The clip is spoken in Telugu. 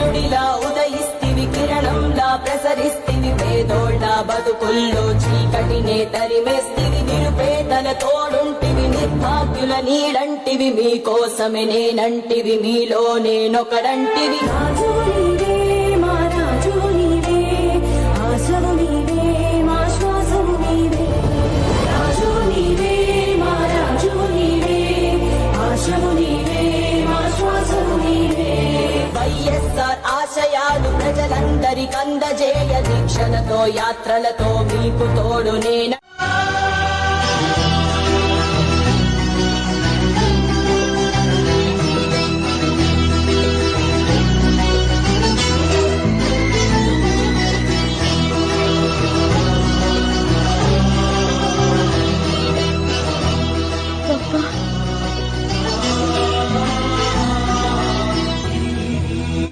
సూర్యుడిలా ఉదయిస్తివి కిరణంలా ప్రసరిస్తివి పేదోళ్ళ బతుకుల్లో చీకటినే తరిమేస్తివి నిరుపేదల తోడుంటివి నిర్భాగ్యుల నీడంటివి మీకోసమే నేనంటివి మీలో నేనొకడంటివి. రాజు నీవే వైఎస్ఆర్ ఆశయాలు ప్రజలందరికందజేయ దీక్షలతో యాత్రలతో మీకు తోడు నేను